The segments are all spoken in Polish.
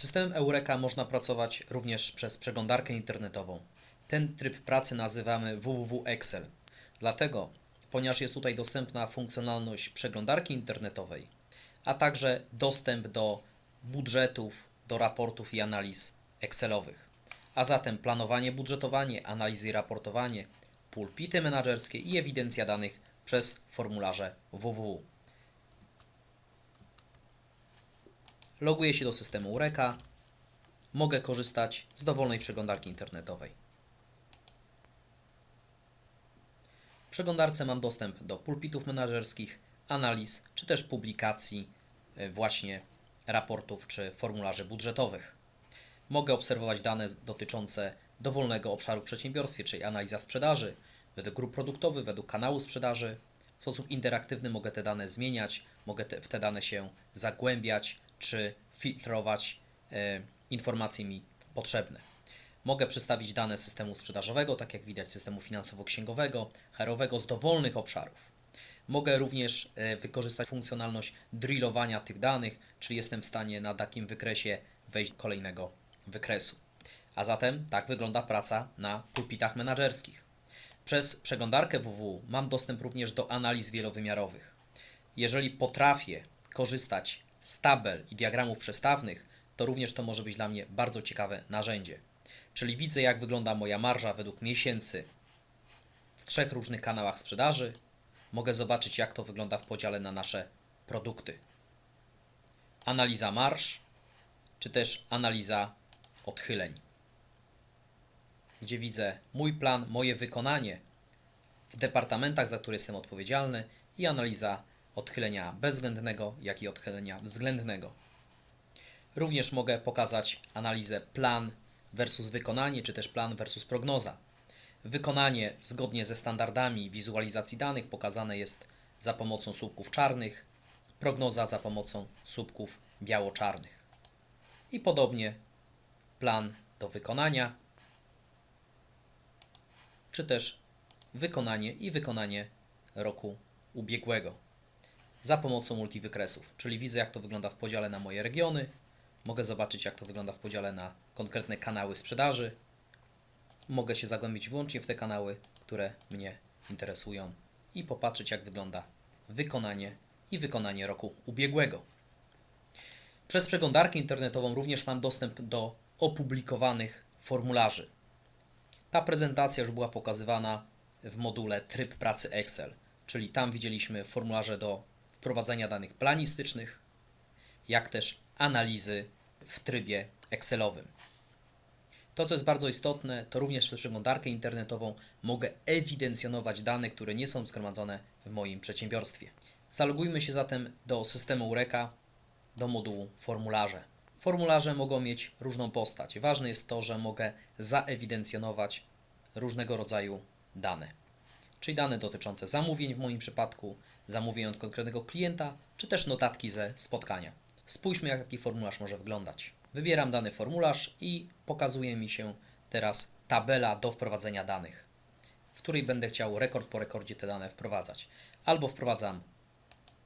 Systemem Eureka można pracować również przez przeglądarkę internetową. Ten tryb pracy nazywamy www Excel. Dlatego, ponieważ jest tutaj dostępna funkcjonalność przeglądarki internetowej, a także dostęp do budżetów, do raportów i analiz Excelowych. A zatem planowanie, budżetowanie, analizy i raportowanie, pulpity menedżerskie i ewidencja danych przez formularze www. Loguję się do systemu Eureka. Mogę korzystać z dowolnej przeglądarki internetowej. W przeglądarce mam dostęp do pulpitów menedżerskich, analiz czy też publikacji e, właśnie raportów czy formularzy budżetowych. Mogę obserwować dane dotyczące dowolnego obszaru w przedsiębiorstwie, czyli analiza sprzedaży, według grup produktowych, według kanału sprzedaży. W sposób interaktywny mogę te dane zmieniać, mogę te, w te dane się zagłębiać czy filtrować e, informacje mi potrzebne. Mogę przedstawić dane systemu sprzedażowego, tak jak widać systemu finansowo-księgowego, HR-owego z dowolnych obszarów. Mogę również e, wykorzystać funkcjonalność drillowania tych danych, czyli jestem w stanie na takim wykresie wejść do kolejnego wykresu. A zatem tak wygląda praca na pulpitach menedżerskich. Przez przeglądarkę www mam dostęp również do analiz wielowymiarowych. Jeżeli potrafię korzystać z tabel i diagramów przestawnych, to również to może być dla mnie bardzo ciekawe narzędzie. Czyli widzę, jak wygląda moja marża według miesięcy w trzech różnych kanałach sprzedaży. Mogę zobaczyć, jak to wygląda w podziale na nasze produkty. Analiza marż, czy też analiza odchyleń, gdzie widzę mój plan, moje wykonanie w departamentach, za które jestem odpowiedzialny i analiza odchylenia bezwzględnego, jak i odchylenia względnego. Również mogę pokazać analizę plan versus wykonanie, czy też plan versus prognoza. Wykonanie zgodnie ze standardami wizualizacji danych pokazane jest za pomocą słupków czarnych, prognoza za pomocą słupków biało-czarnych. I podobnie plan do wykonania, czy też wykonanie i wykonanie roku ubiegłego za pomocą multiwykresów, czyli widzę jak to wygląda w podziale na moje regiony, mogę zobaczyć jak to wygląda w podziale na konkretne kanały sprzedaży, mogę się zagłębić wyłącznie w te kanały, które mnie interesują i popatrzeć jak wygląda wykonanie i wykonanie roku ubiegłego. Przez przeglądarkę internetową również mam dostęp do opublikowanych formularzy. Ta prezentacja już była pokazywana w module Tryb pracy Excel, czyli tam widzieliśmy formularze do wprowadzania danych planistycznych, jak też analizy w trybie Excelowym. To, co jest bardzo istotne, to również przez przeglądarkę internetową mogę ewidencjonować dane, które nie są zgromadzone w moim przedsiębiorstwie. Zalogujmy się zatem do systemu Eureka, do modułu formularze. Formularze mogą mieć różną postać. Ważne jest to, że mogę zaewidencjonować różnego rodzaju dane. Czyli dane dotyczące zamówień w moim przypadku, zamówień od konkretnego klienta, czy też notatki ze spotkania. Spójrzmy, jak taki formularz może wyglądać. Wybieram dany formularz i pokazuje mi się teraz tabela do wprowadzenia danych, w której będę chciał rekord po rekordzie te dane wprowadzać. Albo wprowadzam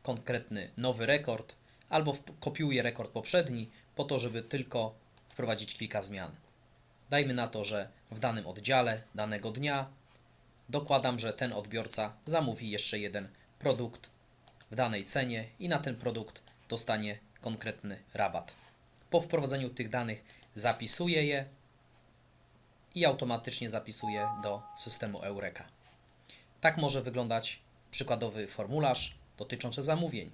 konkretny nowy rekord, albo kopiuję rekord poprzedni, po to, żeby tylko wprowadzić kilka zmian. Dajmy na to, że w danym oddziale danego dnia dokładam, że ten odbiorca zamówi jeszcze jeden produkt w danej cenie i na ten produkt dostanie konkretny rabat. Po wprowadzeniu tych danych zapisuję je i automatycznie zapisuję do systemu Eureka. Tak może wyglądać przykładowy formularz dotyczący zamówień.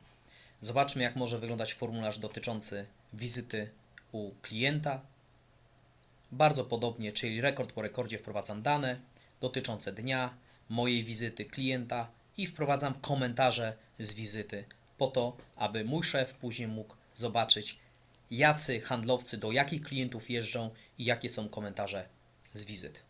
Zobaczmy, jak może wyglądać formularz dotyczący wizyty u klienta. Bardzo podobnie, czyli rekord po rekordzie wprowadzam dane dotyczące dnia, mojej wizyty klienta i wprowadzam komentarze z wizyty po to, aby mój szef później mógł zobaczyć, jacy handlowcy do jakich klientów jeżdżą i jakie są komentarze z wizyt.